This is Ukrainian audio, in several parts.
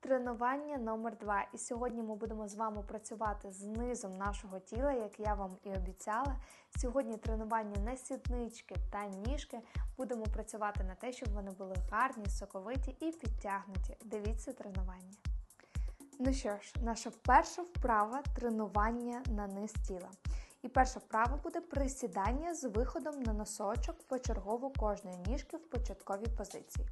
Тренування номер 2 І сьогодні ми будемо з вами працювати з низом нашого тіла, як я вам і обіцяла. Сьогодні тренування на сіднички та ніжки. Будемо працювати на те, щоб вони були гарні, соковиті і підтягнуті. Дивіться тренування. Ну що ж, наша перша вправа тренування на низ тіла. І перша вправа буде присідання з виходом на носочок почергово кожної ніжки в початковій позиції.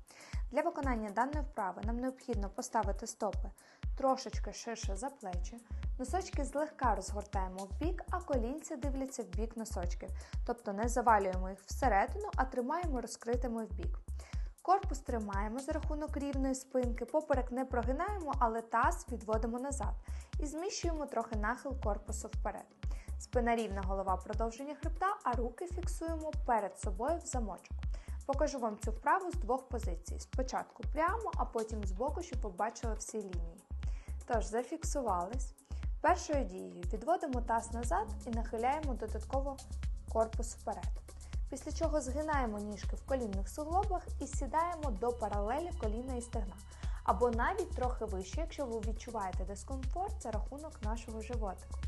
Для виконання даної вправи нам необхідно поставити стопи трошечки ширше за плечі, носочки злегка розгортаємо в бік, а колінці дивляться в бік носочків, тобто не завалюємо їх всередину, а тримаємо розкритими в бік. Корпус тримаємо за рахунок рівної спинки, поперек не прогинаємо, але таз відводимо назад і зміщуємо трохи нахил корпусу вперед. Спина рівна голова продовження хребта, а руки фіксуємо перед собою в замочок. Покажу вам цю вправу з двох позицій. Спочатку прямо, а потім збоку, щоб ви бачили всі лінії. Тож, зафіксувались. Першою дією відводимо таз назад і нахиляємо додатково корпус вперед. Після чого згинаємо ніжки в колінних суглобах і сідаємо до паралелі коліна і стегна. Або навіть трохи вище, якщо ви відчуваєте дискомфорт за рахунок нашого животику.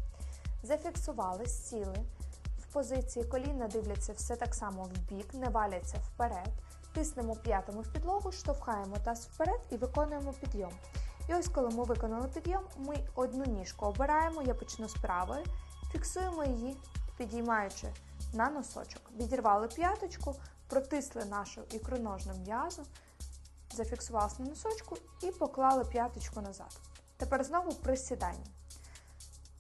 Зафіксувались, сіли. В позиції коліна дивляться все так само в бік, не валяться вперед. Тиснемо п'ятами в підлогу, штовхаємо таз вперед і виконуємо підйом. І ось, коли ми виконали підйом, ми одну ніжку обираємо, я почну з правої, фіксуємо її, підіймаючи на носочок. Відірвали п'яточку, протисли нашу ікроножну м'язу, зафіксувалися на носочку і поклали п'яточку назад. Тепер знову присідання.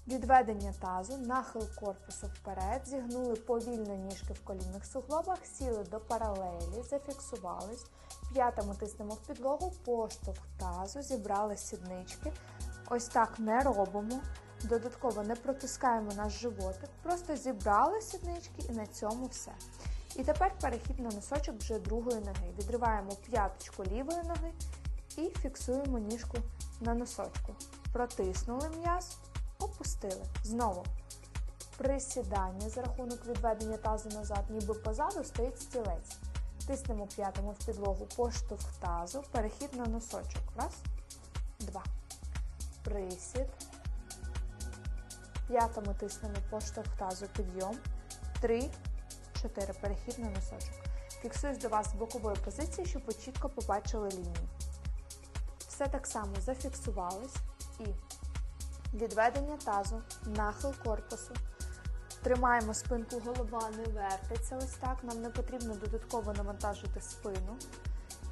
Відведення тазу, нахил корпусу вперед, зігнули повільно ніжки в колінних суглобах, сіли до паралелі, зафіксувались, п'ятами тиснемо в підлогу, поштовх тазу, зібрали сіднички. Ось так не робимо. Додатково не протискаємо наш животик, просто зібрали сіднички і на цьому все. І тепер перехід на носочок вже другої ноги. Відриваємо п'яточку лівої ноги і фіксуємо ніжку на носочку. Протиснули м'яз, опустили. Знову присідання за рахунок відведення тазу назад, ніби позаду стоїть стілець. Тиснемо п'ятами в підлогу, поштовх тазу, перехід на носочок. Раз, два. Присід. П'ятами тиснемо поштовх тазу, підйом. Три, чотири. Перехід на носочок. Фіксуюсь до вас з бокової позиції, щоб ви чітко побачили лінію. Все так само зафіксувались і відведення тазу, нахил корпусу. Тримаємо спинку, голова не вертиться. Ось так. Нам не потрібно додатково навантажити спину.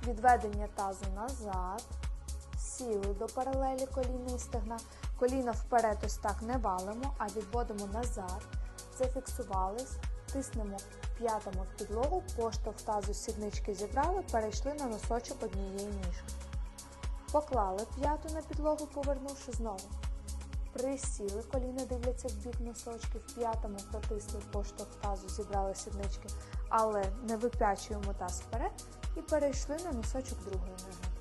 Відведення тазу назад. Сіли до паралелі коліна і стегна. Коліна вперед ось так не валимо, а відводимо назад. Зафіксувались, тиснемо п'ятами в підлогу, поштовх тазу сіднички зібрали, перейшли на носочок однієї ніжки. Поклали п'яту на підлогу, повернувши знову. Присіли, коліна дивляться в бік носочків, п'ятами протисли поштовх тазу, зібрали сіднички, але не вип'ячуємо таз вперед і перейшли на носочок другої ноги.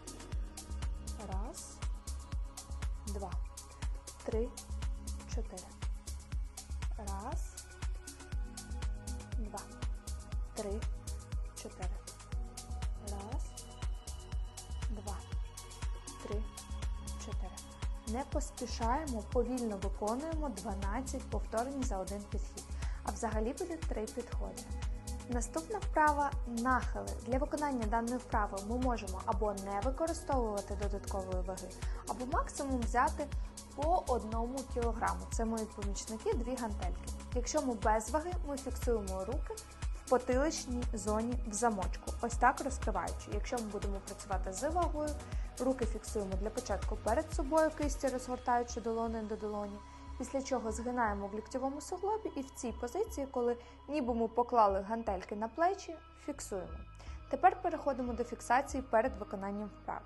Раз, два, три, чотири. Раз, два, три, чотири. Не поспішаємо, повільно виконуємо 12 повторень за один підхід. А взагалі буде 3 підходи. Наступна вправа нахили. Для виконання даної вправи ми можемо або не використовувати додаткової ваги, або максимум взяти по 1 кг. Це мої помічники, дві гантельки. Якщо ми без ваги, ми фіксуємо руки в потиличній зоні в замочку. Ось так розкриваючи. Якщо ми будемо працювати з вагою, руки фіксуємо для початку перед собою, кисті розгортаючи долони до долоні. Після чого згинаємо в ліктьовому суглобі і в цій позиції, коли ніби ми поклали гантельки на плечі, фіксуємо. Тепер переходимо до фіксації перед виконанням вправи.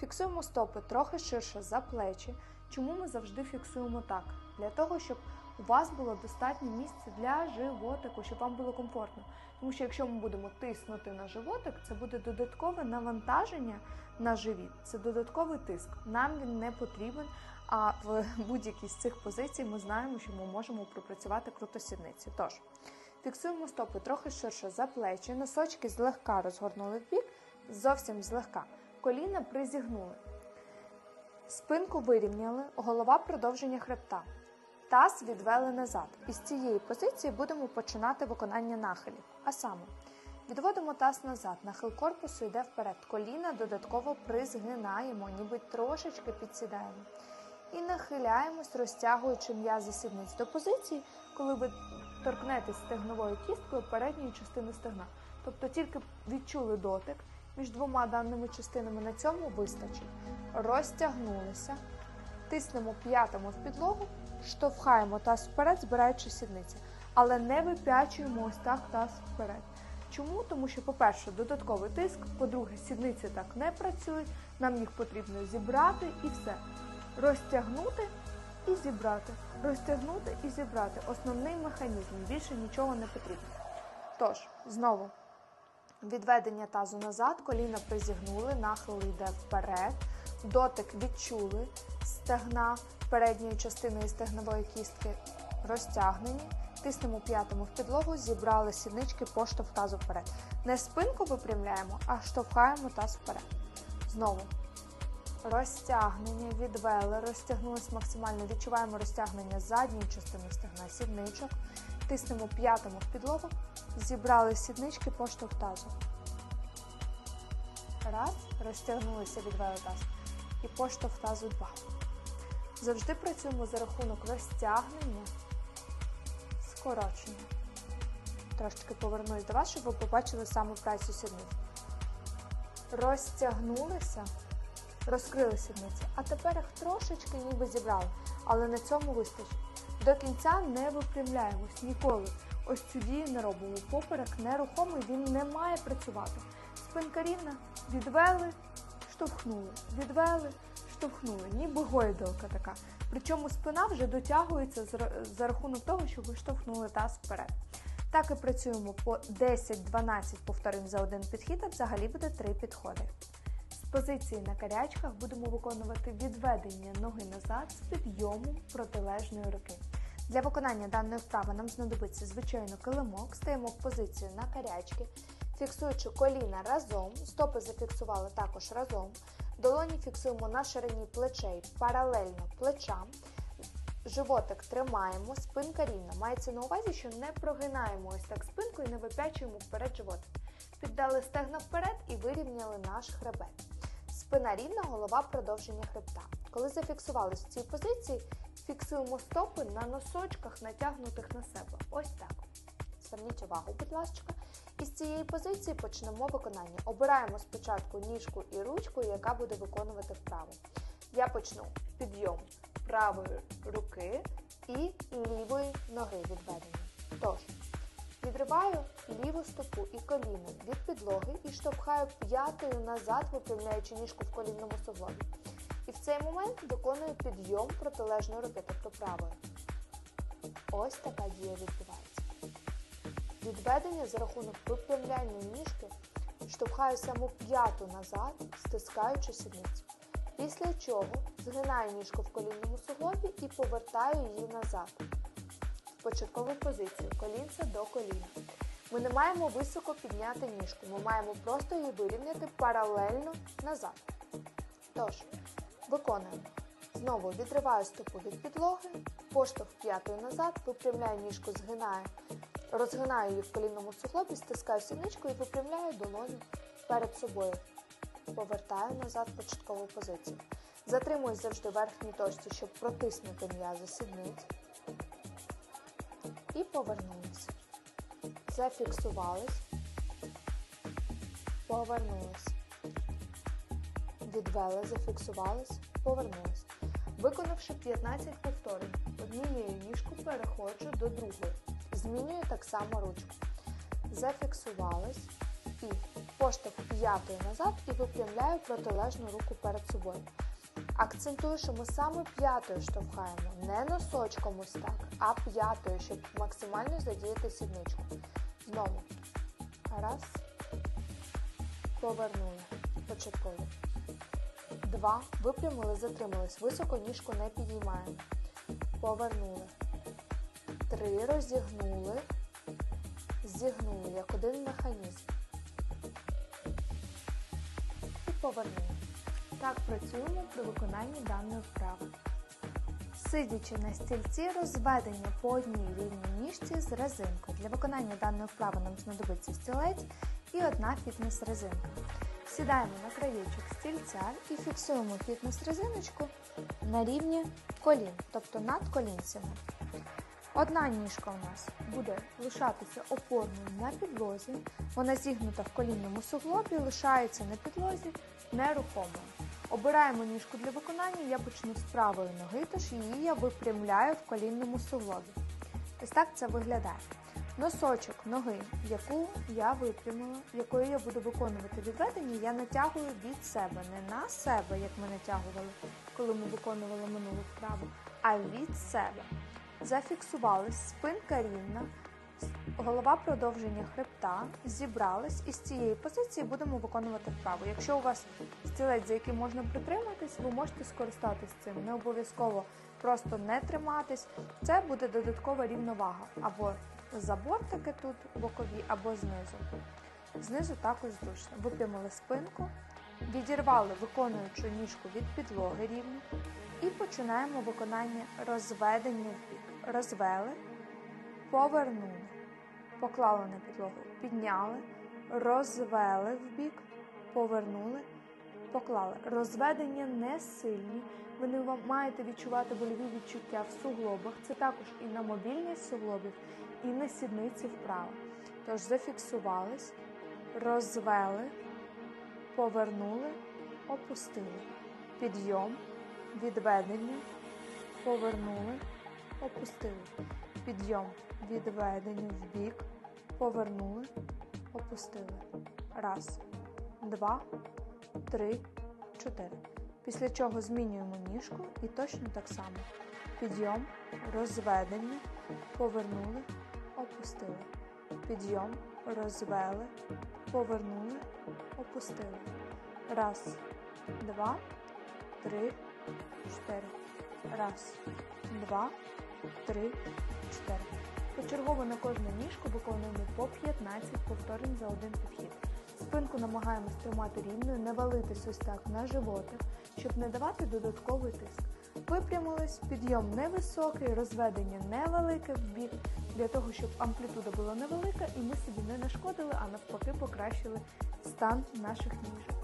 Фіксуємо стопи трохи ширше за плечі. Чому ми завжди фіксуємо так? Для того, щоб у вас було достатньо місця для животику, щоб вам було комфортно. Тому що якщо ми будемо тиснути на животик, це буде додаткове навантаження на живіт, це додатковий тиск. Нам він не потрібен. А в будь-якій з цих позицій ми знаємо, що ми можемо пропрацювати круто сідниці. Тож, фіксуємо стопи трохи ширше за плечі, носочки злегка розгорнули в бік, зовсім злегка. Коліна призігнули. Спинку вирівняли, голова продовження хребта. Таз відвели назад. Із цієї позиції будемо починати виконання нахилів. А саме, відводимо таз назад, нахил корпусу йде вперед. Коліна додатково призгинаємо, ніби трошечки підсідаємо. І нахиляємось, розтягуючи м'язи сідниць до позиції, коли ви торкнетесь стегновою кісткою передньої частини стегна. Тобто тільки відчули дотик між двома даними частинами, на цьому вистачить. Розтягнулися, тиснемо п'ятами в підлогу, штовхаємо таз вперед, збираючи сідниці. Але не вип'ячуємо ось так таз вперед. Чому? Тому що, по-перше, додатковий тиск, по-друге, сідниці так не працюють, нам їх потрібно зібрати і все. Розтягнути і зібрати. Розтягнути і зібрати. Основний механізм. Більше нічого не потрібно. Тож, знову. Відведення тазу назад, коліна призігнули, нахил йде вперед, дотик відчули, стегна передньої частиною стегнової кістки розтягнені, тиснемо п'ятому в підлогу, зібрали сіднички, поштовх тазу вперед. Не спинку випрямляємо, а штовхаємо таз вперед. Знову. Розтягнення, відвели, розтягнулись максимально. Відчуваємо розтягнення задньої частини стегна, сідничок. Тиснемо п'ятому в підлогу, зібрали сіднички, поштовх тазу. Раз, розтягнулися, відвели таз. І поштовх тазу два. Завжди працюємо за рахунок розтягнення, скорочення. Трошечки повернусь до вас, щоб ви побачили саме працю сідниць. Розтягнулися, розкрили сідниці, а тепер їх трошечки ніби зібрали, але на цьому вистачить. До кінця не випрямляємось ніколи. Ось цю дію не робимо. Поперек нерухомий, він не має працювати. Спинка рівна, відвели, штовхнули, відвели, штовхнули, ніби гойдалка така. Причому спина вже дотягується за рахунок того, що ви штовхнули таз вперед. Так і працюємо по 10-12 повторень за один підхід, а взагалі буде 3 підходи. З позиції на карячках будемо виконувати відведення ноги назад з підйомом протилежної руки. Для виконання даної вправи нам знадобиться звичайно килимок, стаємо в позицію на карячки, фіксуючи коліна разом, стопи зафіксували також разом. Долоні фіксуємо на ширині плечей паралельно плечам. Животик тримаємо, спинка рівна. Мається на увазі, що не прогинаємо ось так спинку і не вип'ячуємо вперед животик. Піддали стегна вперед і вирівняли наш хребет. Спина рівна, голова продовження хребта. Коли зафіксувалися в цій позиції, фіксуємо стопи на носочках, натягнутих на себе. Ось так. Зверніть увагу, будь ласка. Цієї позиції почнемо виконання. Обираємо спочатку ніжку і ручку, яка буде виконувати вправу. Я почну підйом правої руки і лівої ноги відведення. Тож, відриваю ліву стопу і коліно від підлоги і штовхаю п'ятою назад, випрямляючи ніжку в колінному суглобі. І в цей момент виконую підйом протилежної руки, тобто правої. Ось така дія відбувається. Відведення за рахунок випрямляння ніжки штовхаю саму п'яту назад, стискаючи сідницю. Після чого згинаю ніжку в колінному суглобі і повертаю її назад. В початкову позицію колінце до коліна. Ми не маємо високо підняти ніжку, ми маємо просто її вирівняти паралельно назад. Тож, виконуємо. Знову відриваю стопу від підлоги, поштовх п'ятою назад, випрямляю ніжку, згинаю, розгинаю її в колінному суглобі, стискаю сідничку і випрямляю долоню перед собою. Повертаю назад початкову позицію. Затримуюсь завжди в верхній точці, щоб протиснути м'язи сідниць. І повернулись. Зафіксувались. Повернулись. Відвели, зафіксувались, повернулись. Виконавши 15 повторень, однією ніжку переходжу до другої. Змінюю так само ручку. Зафіксувались і поштовх п'ятою назад і випрямляю протилежну руку перед собою. Акцентую, що ми саме п'ятою штовхаємо, не носочком ось так, а п'ятою, щоб максимально задіяти сідничку. Знову. Раз. Повернули. Початково. Два. Випрямили, затримались. Високо ніжку не підіймаємо. Повернули. Три. Розігнули. Зігнули як один механізм. І повернули. Так працюємо при виконанні даної вправи. Сидячи на стільці, розведення по одній рівній ніжці з резинкою. Для виконання даної вправи нам знадобиться стілець і одна фітнес-резинка. Сідаємо на краєчок стільця і фіксуємо фітнес-резиночку на рівні колін, тобто над колінцями. Одна ніжка у нас буде лишатися опорною на підлозі, вона зігнута в колінному суглобі, лишається на підлозі нерухомою. Обираємо ніжку для виконання, я почну з правої ноги, тож її я випрямляю в колінному суглобі. Ось так це виглядає. Носочок ноги, яку я випрямила, якою я буду виконувати відведення, я натягую від себе, не на себе, як ми натягували, коли ми виконували минулу вправу, а від себе. Зафіксувались, спинка рівна, голова продовження хребта, зібрались і з цієї позиції будемо виконувати вправу. Якщо у вас стілець, за яким можна притриматись, ви можете скористатись цим. Не обов'язково просто не триматись. Це буде додаткова рівновага. Або за бортики тут бокові, або знизу. Знизу також зручно. Випрямили спинку, відірвали виконуючу ніжку від підлоги рівно і починаємо виконання розведення в бік. Розвели, повернули, поклали на підлогу, підняли, розвели в бік, повернули, поклали. Розведення не сильні. Ви не маєте відчувати больові відчуття в суглобах. Це також і на мобільність суглобів, і на сідниці вправо. Тож зафіксувались, розвели, повернули, опустили. Підйом, відведення, повернули, опустили. Підйом, відведення в бік, повернули, опустили. Раз, два, три, чотири. Після чого змінюємо ніжку і точно так само. Підйом, розведення, повернули, опустили. Підйом, розвели, повернули, опустили. Раз, два, три, чотири. Раз, два, три, чотири. Почергово на кожну ніжку виконуємо по 15 повторень за один підхід. Спинку намагаємось тримати рівною, не валитись ось так на животик, щоб не давати додатковий тиск. Випрямились, підйом невисокий, розведення невелике в бік, для того, щоб амплітуда була невелика і ми собі не нашкодили, а навпаки покращили стан наших ніжок.